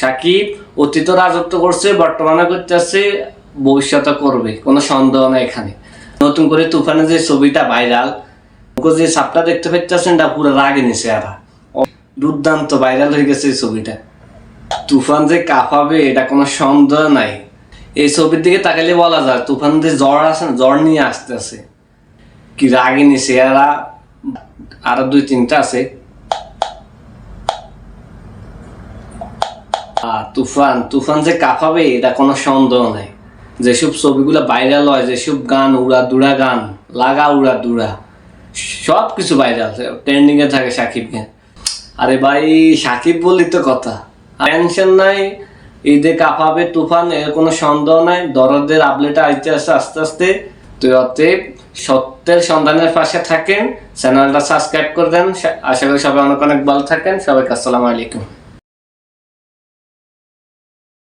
সাকিব অতীত রাজত্ব করছে বর্তমানে করতেছে ভবিষ্যতে করবে কোনো সন্দেহ নাই এখানে। নতুন করে তুফানে যে ছবিটা ভাইরাল যে সাপটা দেখতে পাচ্ছেন এটা পুরো রাগে নিছে এরা দুর্দান্ত ভাইরাল হয়ে গেছে এই ছবিটা। তুফান যে কাঁপাবে এটা কোনো সন্দেহ নাই। এই ছবির দিকে তাকালে বলা যায় তুফান যে জ্বর না, জ্বর নিয়ে আসতেছে। কি রাগে নিছে এরা আরও দুই তিনটা আছে। তুফান তুফান যে কাঁপাবে এটা কোনো সন্দেহ নাই। যেসব ছবিগুলো ভাইরাল হয়, যেসব গান, উড়া দুরা গান, লাগা উড়া দুরা সব কিছু ভাইরাল ট্রেন্ডিং এ থাকে সাকিব আরে ভাই, সাকিব বললি তো কথা। টেনশন নাই ঈদে কাঁপাবে তুফান, এর কোনো সন্দেহ নাই, দরদের আপডেট আইতে আসে আস্তে আস্তে। তো অতএব সত্যের সন্ধানের পাশে থাকেন চ্যানেলটা সাবস্ক্রাইব করে দেন। আশা করি সবাই অনেক অনেক ভালো থাকেন। সবাইকে আসসালামু আলাইকুম।